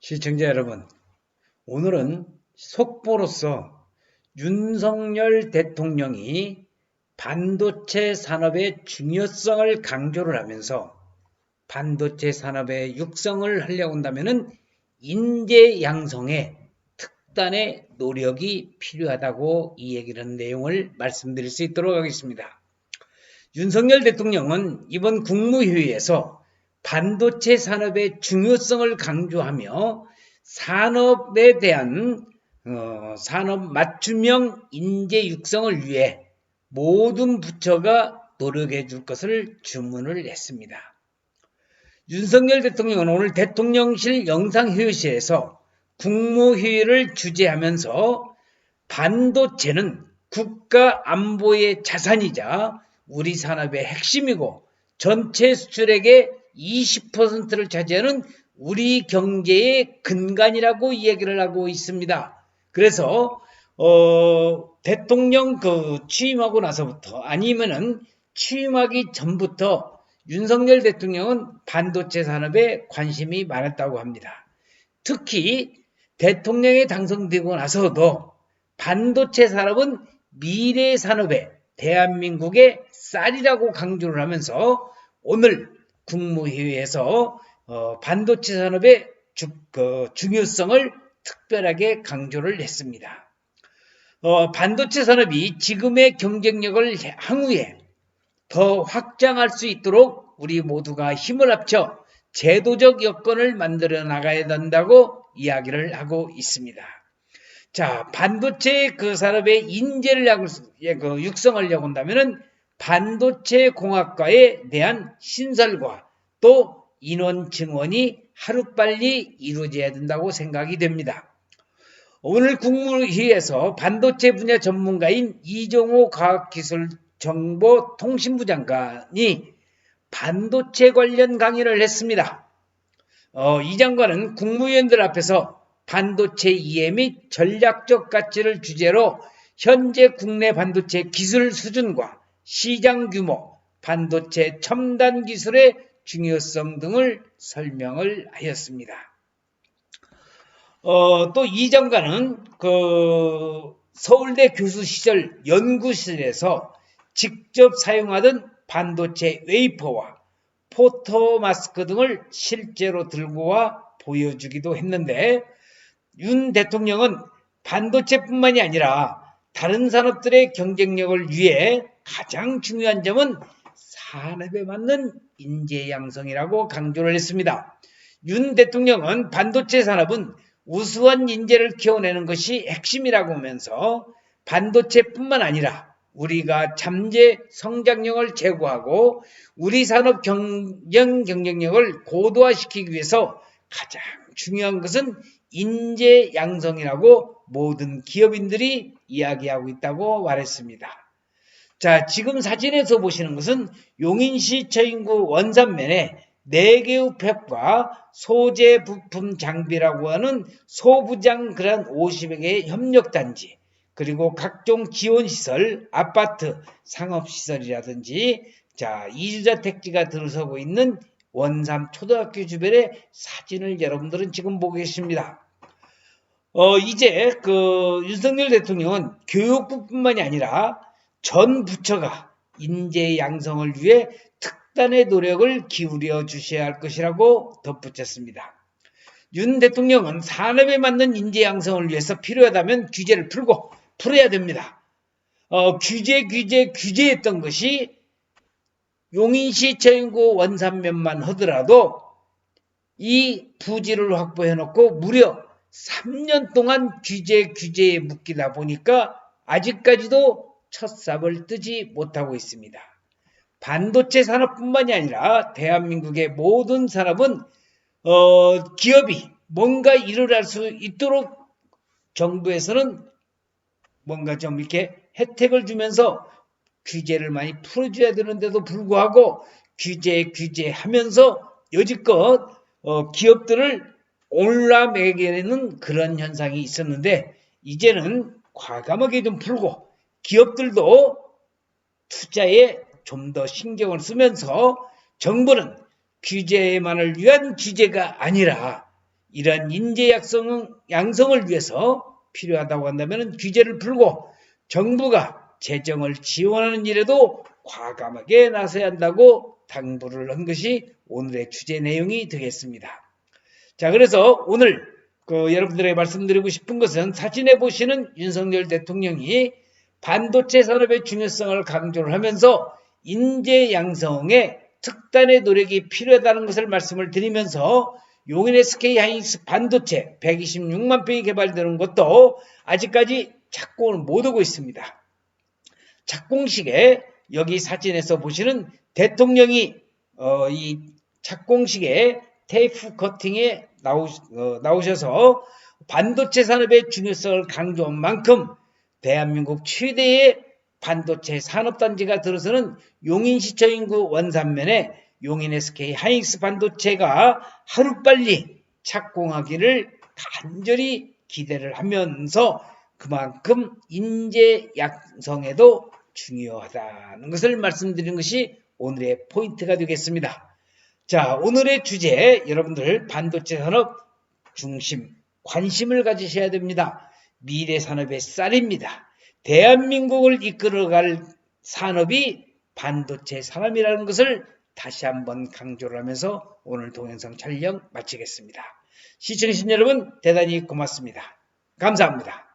시청자 여러분, 오늘은 속보로서 윤석열 대통령이 반도체 산업의 중요성을 강조를 하면서 반도체 산업의 육성을 하려고 한다면 인재 양성에 특단의 노력이 필요하다고 이 얘기를 한 내용을 말씀드릴 수 있도록 하겠습니다. 윤석열 대통령은 이번 국무회의에서 반도체 산업의 중요성을 강조하며 산업에 대한 어, 산업 맞춤형 인재 육성을 위해 모든 부처가 노력해 줄 것을 주문을 했습니다. 윤석열 대통령은 오늘 대통령실 영상회의실에서 국무회의를 주재하면서 반도체는 국가 안보의 자산이자 우리 산업의 핵심이고 전체 수출액의 20%를 차지하는 우리 경제의 근간이라고 이야기를 하고 있습니다. 그래서 어, 대통령 그 취임하고 나서부터 아니면은 취임하기 전부터 윤석열 대통령은 반도체 산업에 관심이 많았다고 합니다. 특히 대통령에 당선되고 나서도 반도체 산업은 미래 산업의 대한민국의 쌀이라고 강조를 하면서 오늘 국무회의에서 어, 반도체 산업의 주, 그 중요성을 특별하게 강조를 했습니다. 어, 반도체 산업이 지금의 경쟁력을 향후에 더 확장할 수 있도록 우리 모두가 힘을 합쳐 제도적 여건을 만들어 나가야 된다고 이야기를 하고 있습니다. 자, 반도체 그 산업의 인재를 그 육성하려고 한다면은 반도체 공학과에 대한 신설과 또 인원 증원이 하루빨리 이루어져야 된다고 생각이 됩니다. 오늘 국무회의에서 반도체 분야 전문가인 이종호 과학기술정보통신부 장관이 반도체 관련 강의를 했습니다. 어, 이 장관은 국무위원들 앞에서 반도체 이해 및 전략적 가치를 주제로 현재 국내 반도체 기술 수준과 시장 규모, 반도체 첨단 기술의 중요성 등을 설명을 하였습니다. 어, 또이 장관은 그 서울대 교수 시절 연구실에서 직접 사용하던 반도체 웨이퍼와 포토 마스크 등을 실제로 들고 와 보여주기도 했는데 윤 대통령은 반도체뿐만이 아니라 다른 산업들의 경쟁력을 위해 가장 중요한 점은 산업에 맞는 인재 양성이라고 강조를 했습니다. 윤 대통령은 반도체 산업은 우수한 인재를 키워내는 것이 핵심이라고 하면서 반도체뿐만 아니라 우리가 잠재 성장력을 제고하고 우리 산업 경영 경쟁력을 고도화시키기 위해서 가장 중요한 것은 인재 양성이라고 모든 기업인들이 이야기하고 있다고 말했습니다. 자, 지금 사진에서 보시는 것은 용인시 처인구 원산면에 4개의 팩과 소재 부품 장비라고 하는 소부장 그런 50여 개의 협력단지 그리고 각종 지원시설, 아파트, 상업시설이라든지 자 이주자 택지가 들어서고 있는 원산 초등학교 주변의 사진을 여러분들은 지금 보고 계십니다. 어, 이제 그 윤석열 대통령은 교육부뿐만이 아니라 전 부처가 인재 양성을 위해 특단의 노력을 기울여 주셔야 할 것이라고 덧붙였습니다. 윤 대통령은 산업에 맞는 인재 양성을 위해서 필요하다면 규제를 풀고 풀어야 됩니다. 어, 규제, 규제, 규제했던 것이 용인시 처인구 원산면만 하더라도 이 부지를 확보해 놓고 무려 3년 동안 규제, 규제에 묶이다 보니까 아직까지도 첫 삽을 뜨지 못하고 있습니다. 반도체 산업뿐만이 아니라 대한민국의 모든 산업은 어, 기업이 뭔가 일을 할 수 있도록 정부에서는 뭔가 좀 이렇게 혜택을 주면서 규제를 많이 풀어줘야 되는데도 불구하고 규제 규제하면서 여지껏 어, 기업들을 올라매기는 그런 현상이 있었는데 이제는 과감하게 좀 풀고 기업들도 투자에 좀 더 신경을 쓰면서 정부는 규제만을 위한 규제가 아니라 이러한 인재 양성, 양성을 위해서 필요하다고 한다면 규제를 풀고 정부가 재정을 지원하는 일에도 과감하게 나서야 한다고 당부를 한 것이 오늘의 주제 내용이 되겠습니다. 자, 그래서 오늘 그 여러분들에게 말씀드리고 싶은 것은 사진에 보시는 윤석열 대통령이 반도체 산업의 중요성을 강조를 하면서 인재 양성에 특단의 노력이 필요하다는 것을 말씀을 드리면서 용인 SK 하이닉스 반도체 126만 평이 개발되는 것도 아직까지 착공을 못 하고 있습니다. 착공식에 여기 사진에서 보시는 대통령이 어, 이 착공식에 테이프 커팅에 나오, 어, 나오셔서 반도체 산업의 중요성을 강조한 만큼 대한민국 최대의 반도체 산업단지가 들어서는 용인시청 인구 원산면에 용인 SK 하이닉스 반도체가 하루빨리 착공하기를 간절히 기대를 하면서 그만큼 인재 양성에도 중요하다는 것을 말씀드리는 것이 오늘의 포인트가 되겠습니다. 자, 오늘의 주제 여러분들 반도체 산업 중심 관심을 가지셔야 됩니다. 미래 산업의 쌀입니다. 대한민국을 이끌어갈 산업이 반도체 산업이라는 것을 다시 한번 강조를 하면서 오늘 동영상 촬영 마치겠습니다. 시청해주신 여러분 대단히 고맙습니다. 감사합니다.